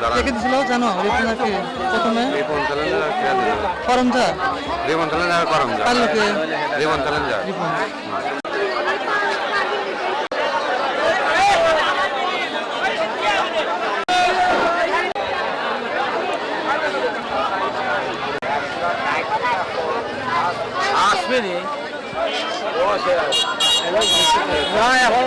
কে দিছিল জানো? রিপনাকে প্রথমে? রিপন চ্যালেঞ্জার কে দিল করমজা রিপন চ্যালেঞ্জার করম যা। কার লোকে রিপন চ্যালেঞ্জার। রিপন। আসবে নি না এখন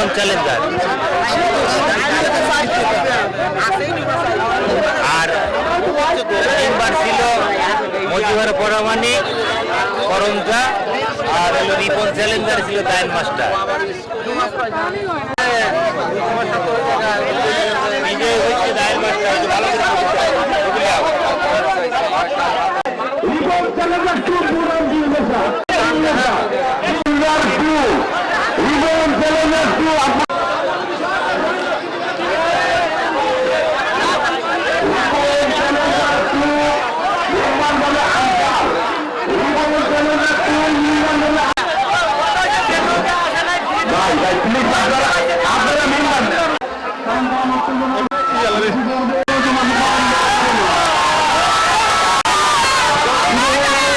রিপন চ্যালেঞ্জার। আর তিনবার ছিল মজিবার পরামানি করমজা আর রিপন চ্যালেঞ্জার ছিল দায়ন মাস্টার। বিজয় মাস্টার, ভালো করে রিপন চ্যালেঞ্জার টু পুরান তিন বছর challenger to Ripon challenger to আপনারা মেম্বার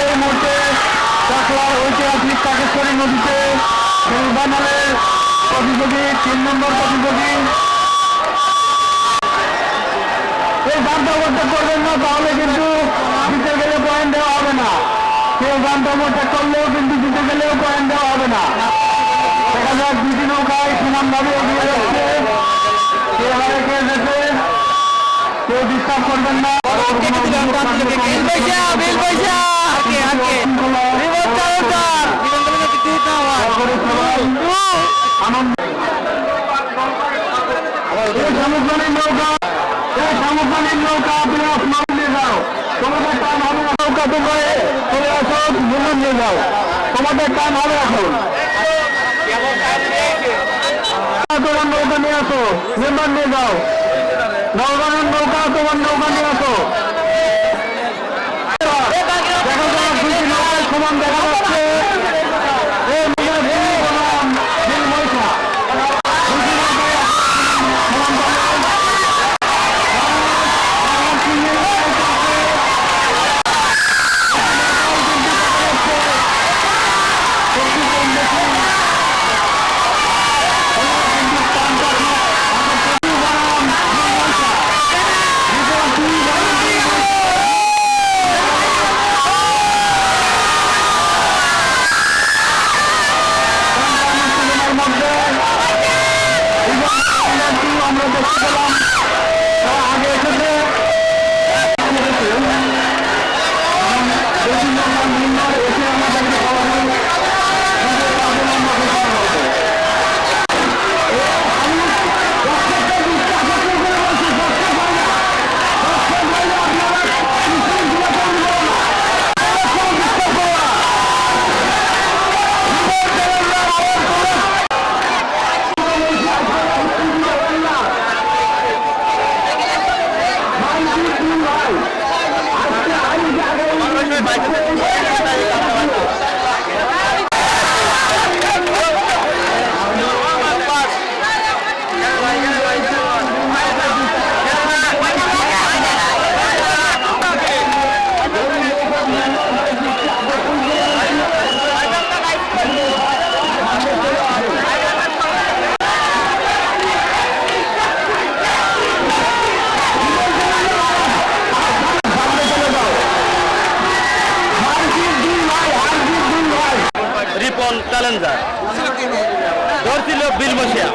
এই মুহূর্তে চাকলার ঐতিহাসিক কাকেশ্বরী নদীতে বানালের প্রতিযোগী তিন নম্বর প্রতিযোগী এই গানটা করবেন না তাহলে কিন্তু জিতে গেলে পয়েন্ট দেওয়া হবে না কেউ গানটা ওভারটেক করলেও কিন্তু জিতে গেলেও পয়েন্ট দেওয়া হবে না দেখা যাক দুটি নৌকায় সমানভাবে এগিয়ে যাচ্ছে কে হারে কে যেতে কেউ ডিস্টার্ব করবেন না আনন্দ এই সামুদ্রিক নৌকা এই সামুদ্রিক নৌকা তুমি আসমান নিয়ে যাও তোমাদের টান হবে না নৌকা তোমরা চলে আসো বুলুন নিয়ে যাও। তোমাদের টান হবে এখন। তোমার নৌকা নিয়ে আসো মেম্বার নিয়ে যাও। নৌকানের নৌকা, তোমার নৌকা নিয়ে আসো। দেখা যাক সমান দেখা যাচ্ছে। বিল মশিয়া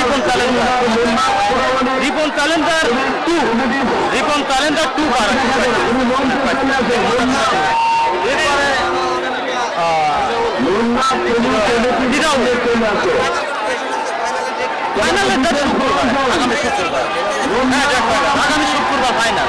Ripon challenger Ripon challenger to. Ripon to date শুক্রবার। আগামী শুক্রবার। হ্যাঁ ফাইনাল।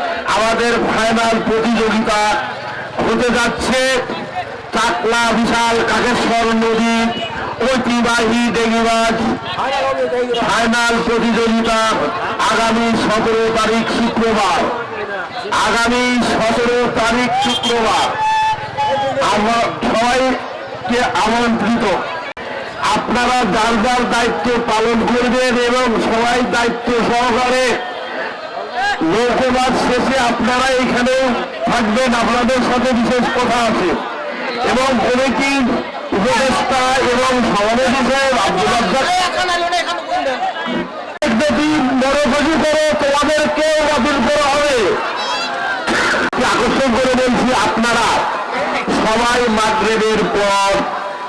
আমাদের ফাইনাল প্রতিযোগিতা হতে যাচ্ছে। চাকলা বিশাল কাকেশ্বর নদী ঐতিহ্যবাহী ডেঙ্গিবাজ ফাইনাল প্রতিযোগিতা আগামী সতেরো তারিখ শুক্রবার। আগামী সতেরো তারিখ শুক্রবার। আমরা সবাইকে আমন্ত্রিত। আপনারা যার যার দায়িত্ব পালন করবেন এবং সবাই দায়িত্ব সহকারে লোকমাজ শেষে আপনারা এখানে থাকবেন, আপনাদের সাথে বিশেষ কথা আছে। এবং কমিটি উপদেষ্টা এবং সভাপতি সাহেব, আব্দুল যদি মনোযোগী করে তোমাদেরকেও বাতিল করা হবে। আকর্ষণ করে বলছি আপনারা, সবাই মাগরেবের পর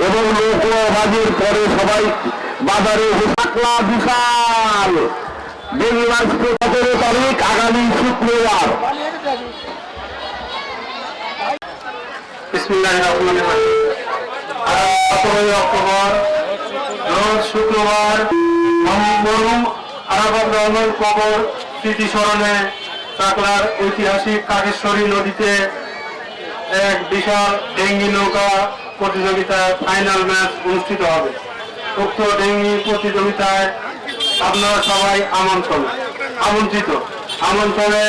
এবং লোকবাজের পরে সবাই বাজারে বিশাল। সতেরো তারিখ ঐতিহাসিক কাকেশ্বরী নদীতে এক বিশাল ডেঙ্গি নৌকা প্রতিযোগিতায় ফাইনাল ম্যাচ অনুষ্ঠিত হবে। উক্ত ডেঙ্গি প্রতিযোগিতায় আপনারা সবাই আমন্ত্রণ আমন্ত্রিত। আমন্ত্রণে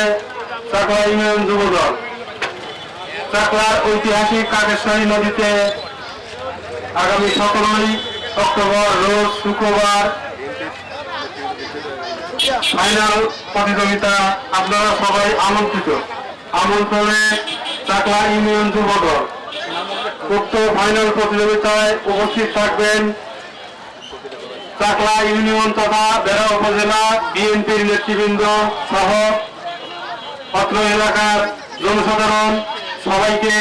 চাকলা ইউনিয়ন যুবদল। চাকলার ঐতিহাসিক কাকেশ্বরী নদীতে আগামী সতেরোই অক্টোবর রোজ শুক্রবার ফাইনাল প্রতিযোগিতা আপনারা সবাই আমন্ত্রিত। আমন্ত্রণে চাকলা ইউনিয়ন যুবদল। উক্ত ফাইনাল প্রতিযোগিতায় উপস্থিত থাকবেন চাকলা ইউনিয়ন তথা বেড়া উপজেলা বিএনপির নেতৃবৃন্দ সহ অত্র এলাকার জনসাধারণ সবাইকে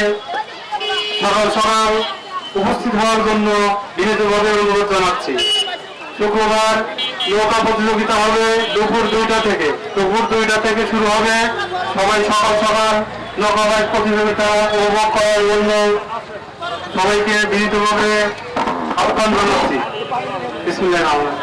সকাল সকাল উপস্থিত হওয়ার জন্য বিনীতভাবে অনুরোধ জানাচ্ছি। শুক্রবার নৌকা প্রতিযোগিতা হবে দুপুর দুইটা থেকে। দুপুর দুইটা থেকে শুরু হবে। সবাই সকাল সকাল নৌকা বাইক প্রতিযোগিতা উপভোগ করার জন্য সবাইকে বিনীতভাবে আহ্বান জানাচ্ছি। 你干好